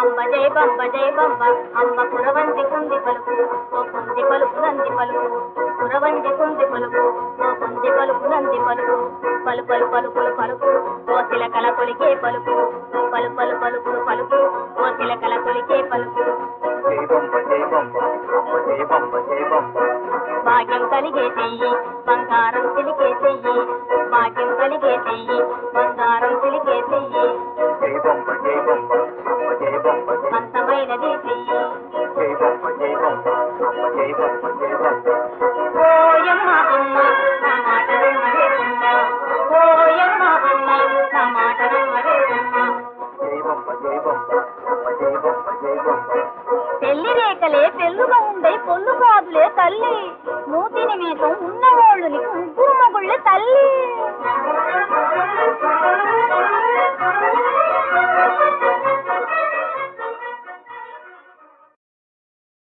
Amba జై బంబ జై బంబ అంబ కురవంది కుంది పలుకు ఓ కుంది పలుకు నంది పలుకు. కురవంది కుంది పలుకు ఓ కుంది పలుకు నంది పలుకు. పలు పలు పలుకులు పలుకు ఓ చిలకల కొలికే పలుకు. పలు పలు పలుకులు పలుకు ఓ చిలకల కొలికే పలుకు. భాగ్యం కలిగే చెయ్యి బంగారం సిలికే சொல்லுங்க